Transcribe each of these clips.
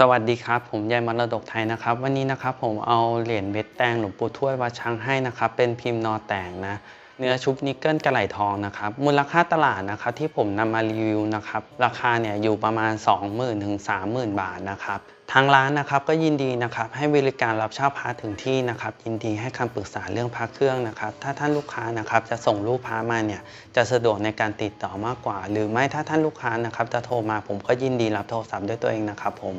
สวัสดีครับ ผมยายมรดกไทยนะครับ วันนี้นะครับผมเอาเหรียญเบ็ดแตงหลวงปู่ทวดวัดช้างให้นะครับ เป็นพิมพ์นอแตงนะ เนื้อชุบนิกเกิลกระไหลทองนะครับ มูลค่าตลาดนะครับที่ผมนำมารีวิวนะครับ ราคาเนี่ยอยู่ประมาณ 20,000ถึง30,000 บาทนะครับ ทางร้านนะครับก็ยินดีนะครับให้บริการรับเช่าพระถึงที่นะครับยินดีให้คำปรึกษาเรื่องพระเครื่องนะครับ ถ้าท่านลูกค้านะครับจะส่งรูปพระมาเนี่ยจะสะดวกในการติดต่อมากกว่า หรือไม่ถ้าท่านลูกค้านะครับจะโทรมาผมก็ยินดีรับโทรศัพท์ด้วยตัวเองนะครับผม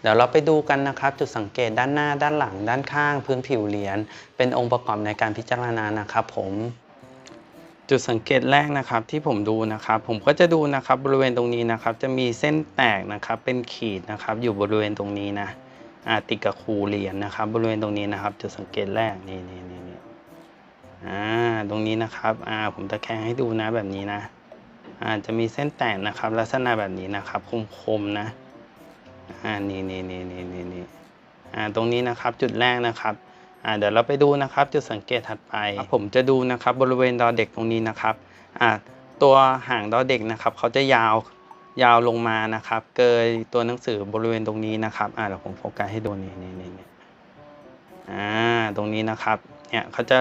เดี๋ยวเราไปดูกันนะครับ จุดสังเกตด้านหน้าด้านหลัง ด้านข้าง พื้นผิวเหรียญเป็นองค์ประกอบในการพิจารณานะครับผม จุดสังเกตแรกนะครับที่ผมดูนะครับ ผมก็จะดูนะครับบริเวณตรงนี้นะครับ จะมีเส้นแตกนะครับเป็นขีดนะครับ อยู่บริเวณตรงนี้นะอ่าติดกับคูเหรียญนะครับ บริเวณตรงนี้นะครับ จุดสังเกตแรกนี่นี่นี่นี่อ่าตรงนี้นะครับอ่าผมตะแคงให้ดูนะแบบนี้นะอ่าจะมีเส้นแตกนะครับ ลักษณะแบบนี้นะครับ คมๆนะอ่านี่นี่นี่นี่นี่นี่อ่าตรงนี้นะครับจุดแรกนะครับ อ่าเดี๋ยวเราไปดูนะครับจุดสังเกตถัดไป ผมจะดูนะครับบริเวณดอเด็กตรงนี้นะครับอ่าตัวหางดอเด็กนะครับเขาจะยาวยาวลงมานะครับ เกยตัวหนังสือบริเวณตรงนี้นะครับอ่าเดี๋ยวผมโฟกัสให้ดูนี่นี่นี่นี่อ่าตรงนี้นะครับเนี่ยเขาจะ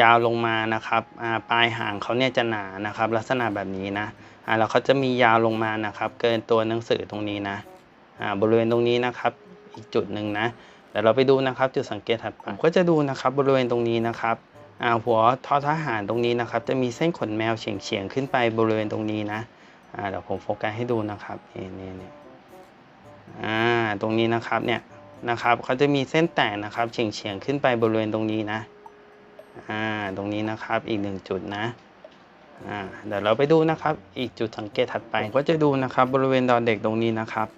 ยาวลงมานะครับอ่าปลายหางเขาเนี่ยจะหนานะครับ ลักษณะแบบนี้นะอ่าแล้วเขาจะมียาวลงมานะครับ เกินตัวหนังสือตรงนี้นะอ่าบริเวณตรงนี้นะครับ อีกจุดหนึ่งนะ เดี๋ยวเราไปดูนะครับจุดสังเกตถัดไปผมก็จะดูนะครับบริเวณตรงนี้นะครับหัวทอทหารตรงนี้นะครับ จะมีเส้นขนแมวเฉียงเฉียงขึ้นไปบริเวณตรงนี้นะเดี๋ยวผมโฟกัสให้ดูนะครับนี่นี่นี่อ่าตรงนี้นะครับเนี่ยนะครับเขาจะมีเส้นแตกนะครับเฉียงเฉียงขึ้นไปบริเวณตรงนี้นะตรงนี้นะครับอีกหนึ่งจุดนะเดี๋ยวเราไปดูนะครับ อีกจุดสังเกตถัดไปผมก็จะดูนะครับบริเวณดอนเด็กตรงนี้นะครับ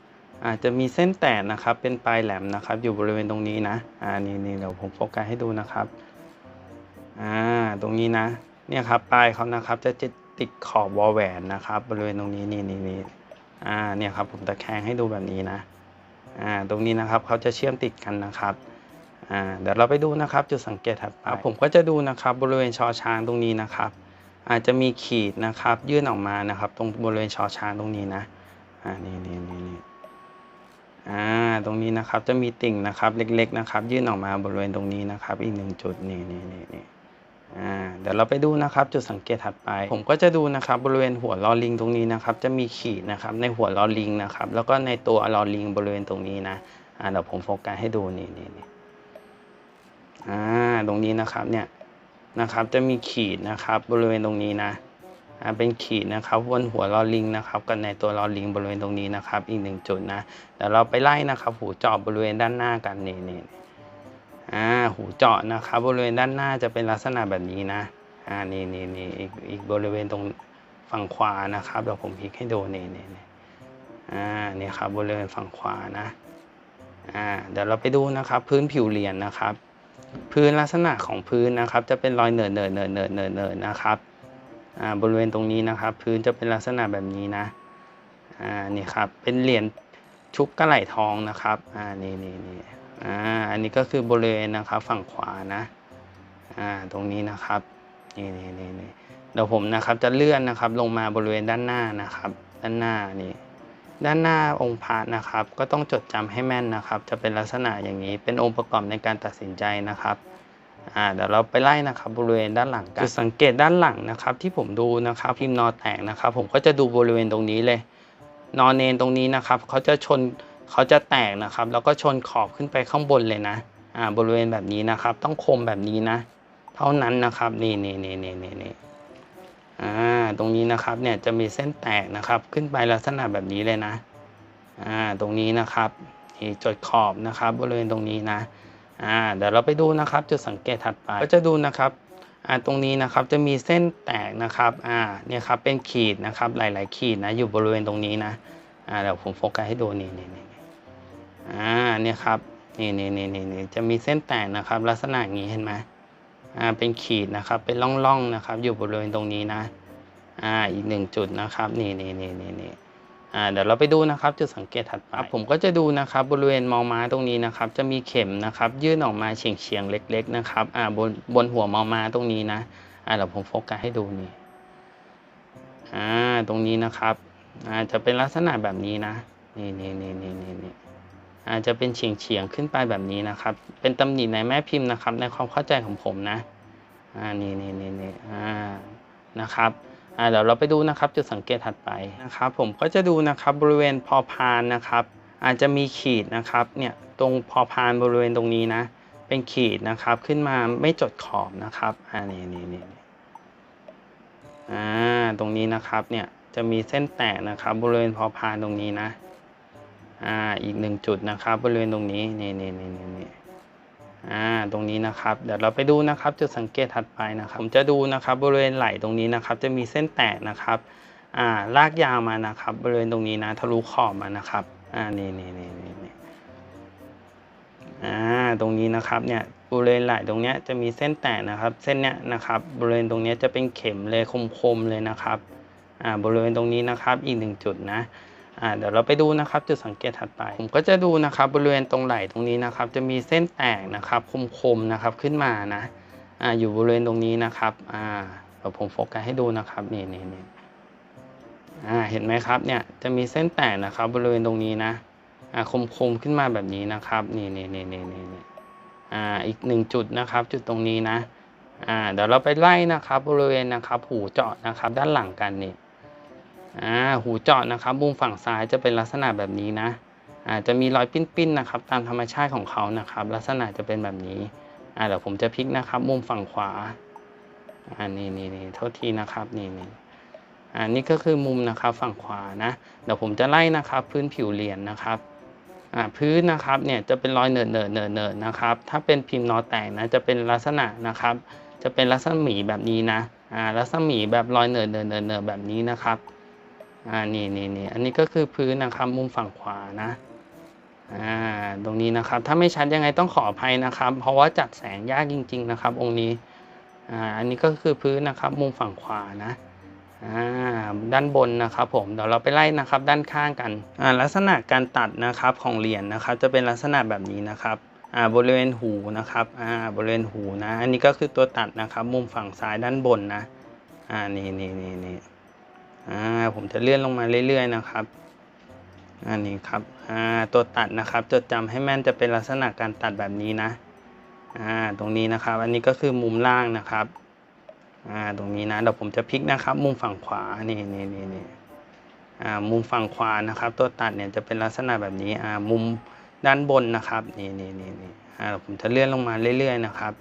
อาจจะมีเส้นแตกนะครับ เป็นปลายแหลมนะครับ อยู่บริเวณตรงนี้นะ อ่า นี่นี่เดี๋ยวผมโฟกัสให้ดูนะครับ อ่า ตรงนี้นะ เนี่ยครับ ปลายเขานะครับ จะจะติดขอบวอลแหวนนะครับ บริเวณตรงนี้นี่นี่นี่อ่า เนี่ยครับ ผมตะแคงให้ดูแบบนี้นะ อ่า ตรงนี้นะครับเขาจะเชื่อมติดกันนะครับอ่าเดี๋ยวเราไปดูนะครับจุดสังเกตถัดไปผมก็จะดูนะครับบริเวณชอช้างตรงนี้นะครับ อาจจะมีขีดนะครับยื่นออกมานะครับ ตรงบริเวณชอช้างตรงนี้นะอ่านี่นี่นี่นี่ อ่าตรงนี้นะครับจะมีติ่งนะครับเล็กๆนะครับ ยื่นออกมาบริเวณตรงนี้นะครับ อีกหนึ่งจุดนี่นี่นี่นี่อ่าเดี๋ยวเราไปดูนะครับ จุดสังเกตถัดไป ผมก็จะดูนะครับ บริเวณหัวลอลิงตรงนี้นะครับ จะมีขีดนะครับ ในหัวลอลิงนะครับ แล้วก็ในตัวลอลิงบริเวณตรงนี้นะอ่าเดี๋ยวผมโฟกัสให้ดูนี่นี่นี่อ่าตรงนี้นะครับเนี่ยนะครับ จะมีขีดนะครับ บริเวณตรงนี้นะ เป็นขีดนะครับบนหัวลอลิงนะครับกับในตัวลอลิงบริเวณตรงนี้นะครับ อีกหนึ่งจุดนะเดี๋ยวเราไปไล่นะครับหูเจาะบริเวณด้านหน้ากันนี่นี่อ่าหูเจาะนะครับ บริเวณด้านหน้าจะเป็นลักษณะแบบนี้นะอ่านี่นี่นี่อีกอีกบริเวณตรงฝั่งขวานะครับเดี๋ยวผมพลิกให้ดูนี่นี่นี่อ่านี่ครับบริเวณฝั่งขวานะอ่าเดี๋ยวเราไปดูนะครับ พื้นผิวเหรียญนะครับ พื้นลักษณะของพื้นนะครับ จะเป็นรอยเนิร์ดเนิร์ดเนิร์ดเนิร์ดเนิร์ดเนิร์ดนะครับ บริเวณตรงนี้นะครับ พื้นจะเป็นลักษณะแบบนี้นะอ่านี่ครับเป็นเหรียญชุบกระไหลทองนะครับอ่านี่นี่นี่อ่าอันนี้ก็คือบริเวณนะครับฝั่งขวานะอ่าตรงนี้นะครับนี่นี่นี่นี่เดี๋ยวผมนะครับจะเลื่อนนะครับลงมาบริเวณด้านหน้านะครับ ด้านหน้านี่ด้านหน้าองค์พระนะครับ ก็ต้องจดจำให้แม่นนะครับ จะเป็นลักษณะอย่างนี้เป็นองค์ประกอบในการตัดสินใจนะครับ อ่าเดี๋ยวเราไปไล่นะครับบริเวณด้านหลังกันจุดสังเกตด้านหลังนะครับที่ผมดูนะครับพิมพ์นอแตกนะครับ ผมก็จะดูบริเวณตรงนี้เลย นอนเนนตรงนี้นะครับเขาจะชนเขาจะแตกนะครับ แล้วก็ชนขอบขึ้นไปข้างบนเลยนะอ่าบริเวณแบบนี้นะครับ ต้องคมแบบนี้นะ เท่านั้นนะครับนี่นี่นี่นี่นี่นี่อ่าตรงนี้นะครับเนี่ยจะมีเส้นแตกนะครับ ขึ้นไปลักษณะแบบนี้เลยนะอ่าตรงนี้นะครับนี่จดขอบนะครับ บริเวณตรงนี้นะ อ่าเดี๋ยวเราไปดูนะครับจุดสังเกตถัดไปก็จะดูนะครับอ่าตรงนี้นะครับจะมีเส้นแตกนะครับอ่าเนี่ยครับเป็นขีดนะครับหลาย ๆ ขีดนะอยู่บริเวณตรงนี้นะอ่าเดี๋ยวผมโฟกัสให้ดูนี่นี่นี่อ่าเนี่ยครับนี่นี่นี่นี่นี่จะมีเส้นแตกนะครับ ลักษณะอย่างนี้เห็นไหมอ่าเป็นขีดนะครับเป็นร่องๆนะครับ อยู่บริเวณตรงนี้นะอ่าอีกหนึ่งจุดนะครับนี่นี่นี่นี่นี่ อ่าเดี๋ยวเราไปดูนะครับจุดสังเกตถัดไปผมก็จะดูนะครับบริเวณมอม้าตรงนี้นะครับ จะมีเข็มนะครับ ยื่นออกมาเฉียงเฉียงๆเล็ก ๆ นะครับอ่าบนบนหัวมอม้าตรงนี้นะอ่าเดี๋ยวผมโฟกัสให้ดูนี่อ่าตรงนี้นะครับอ่าจะเป็นลักษณะแบบนี้นะนี่นี่นี่นี่นี่นี่อาจจะเป็นเฉียงเฉียงๆขึ้นไปแบบนี้นะครับ เป็นตำหนิในแม่พิมพ์นะครับ ในความเข้าใจของผมนะอ่านี่นี่นี่นี่อ่านะครับ อ่าเดี๋ยวเราไปดูนะครับจุดสังเกตถัดไปนะครับ ผมก็จะดูนะครับบริเวณพอพานนะครับ อาจจะมีขีดนะครับเนี่ยตรงพอพานบริเวณตรงนี้นะ เป็นขีดนะครับขึ้นมาไม่จดขอบนะครับอ่านี่นี่นี่นี่อ่าตรงนี้นะครับเนี่ยจะมีเส้นแตกนะครับบริเวณพอพานตรงนี้นะอ่าอีกหนึ่งจุดนะครับบริเวณตรงนี้นี่นี่นี่นี่ อ่าตรงนี้นะครับ เดี๋ยวเราไปดูนะครับจุดสังเกตถัดไปนะครับ ผมจะดูนะครับบริเวณไหล่ตรงนี้นะครับ จะมีเส้นแตกนะครับอ่าลากยาวมานะครับ บริเวณตรงนี้นะทะลุขอบมานะครับอ่านี่นี่นี่นี่นี่อ่าตรงนี้นะครับเนี่ยบริเวณไหล่ตรงเนี้ยจะมีเส้นแตกนะครับ เส้นเนี้ยนะครับ บริเวณตรงเนี้ยจะเป็นเข็มเลยคมๆเลยนะครับอ่าบริเวณตรงนี้นะครับอีกหนึ่งจุดนะ อ่าเดี๋ยวเราไปดูนะครับจุดสังเกตถัดไปผมก็จะดูนะครับบริเวณตรงไหล่ตรงนี้นะครับ จะมีเส้นแตกนะครับคมๆนะครับขึ้นมานะอ่าอยู่บริเวณตรงนี้นะครับอ่าเดี๋ยวผมโฟกัสให้ดูนะครับนี่นี่นี่อ่าเห็นไหมครับเนี่ยจะมีเส้นแตกนะครับบริเวณตรงนี้นะอ่าคมๆขึ้นมาแบบนี้นะครับนี่นี่นี่นี่นี่นี่อ่าอีกหนึ่งจุดนะครับจุดตรงนี้นะอ่าเดี๋ยวเราไปไล่นะครับบริเวณนะครับหูเจาะนะครับด้านหลังกันนี่ อ่าหูเจาะนะครับมุมฝั่งซ้ายจะเป็นลักษณะแบบนี้นะอาจะมีรอยปิ้นๆนะครับ ตามธรรมชาติของเขานะครับ ลักษณะจะเป็นแบบนี้อ่าเดี๋ยวผมจะพลิกนะครับ มุมฝั่งขวาอ่านี่นี่นี่โทษทีนะครับนี่นี่อ่านี่ก็คือมุมนะครับฝั่งขวานะ เดี๋ยวผมจะไล่นะครับ พื้นผิวเหรียญนะครับอ่าพื้นนะครับเนี่ยจะเป็นรอยเนิร์ดเนิร์ดเนิร์ดเนิร์ดนะครับ ถ้าเป็นพิมพ์นอแตกนะจะเป็นลักษณะนะครับ จะเป็นลักษณะหมีแบบนี้นะอ่าลักษณะหมีแบบรอยเนิร์ดเนิร์ดเนิร์ดเนิร์ดแบบนี้นะครับ อ่านี่นี่นี่อันนี้ก็คือพื้นนะครับมุมฝั่งขวานะอ่าตรงนี้นะครับถ้าไม่ชัดยังไงต้องขออภัยนะครับ เพราะว่าจัดแสงยากจริง ๆ นะครับ องค์นี้อ่าอันนี้ก็คือพื้นนะครับมุมฝั่งขวานะอ่าด้านบนนะครับผมเดี๋ยวเราไปไล่นะครับด้านข้างกันอ่าลักษณะการตัดนะครับของเหรียญนะครับ จะเป็นลักษณะแบบนี้นะครับอ่าบริเวณหูนะครับอ่าบริเวณหูนะ อันนี้ก็คือตัวตัดนะครับ มุมฝั่งซ้ายด้านบนนะอ่านี่นี่นี่นี่ อ่าผมจะเลื่อนลงมาเรื่อยๆนะครับ อันนี้ครับอ่าตัวตัดนะครับจดจำให้แม่นจะเป็นลักษณะการตัดแบบนี้นะอ่าตรงนี้นะครับ อันนี้ก็คือมุมล่างนะครับอ่าตรงนี้นะเดี๋ยวผมจะพลิกนะครับ มุมฝั่งขวานี่นี่นี่นี่อ่ามุมฝั่งขวานะครับ ตัวตัดเนี่ยจะเป็นลักษณะแบบนี้อ่ามุมด้านบนนะครับนี่นี่นี่นี่อ่าผมจะเลื่อนลงมาเรื่อยๆนะครับ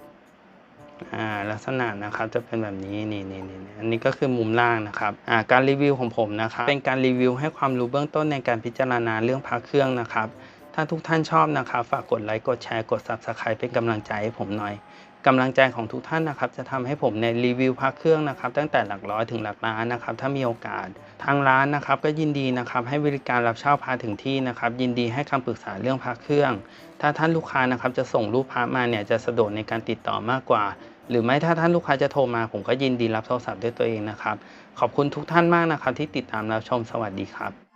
อ่าลักษณะนะครับจะเป็นแบบนี้นี่นี่นี่อันนี้ก็คือมุมล่างนะครับอ่าการรีวิวของผมนะครับเป็นการรีวิวให้ความรู้เบื้องต้นในการพิจารณาเรื่องพระเครื่องนะครับ ถ้าทุกท่านชอบนะครับฝากกดไลค์กดแชร์กด Subscribe เป็นกำลังใจให้ผมหน่อยกำลังใจของทุกท่านนะครับจะทำให้ผมในรีวิวพระเครื่องนะครับ ตั้งแต่หลักร้อยถึงหลักล้านนะครับถ้ามีโอกาส ทางร้านนะครับก็ยินดีนะครับให้บริการรับเช่าพระถึงที่นะครับ ยินดีให้คำปรึกษาเรื่องพระเครื่อง ถ้าท่านลูกค้านะครับจะส่งรูปพระมาเนี่ยจะสะดวกในการติดต่อมากกว่า หรือไม่ถ้าท่านลูกค้าจะโทรมาผมก็ยินดีรับโทรศัพท์ด้วยตัวเองนะครับ ขอบคุณทุกท่านมากนะครับที่ติดตามรับชมสวัสดีครับ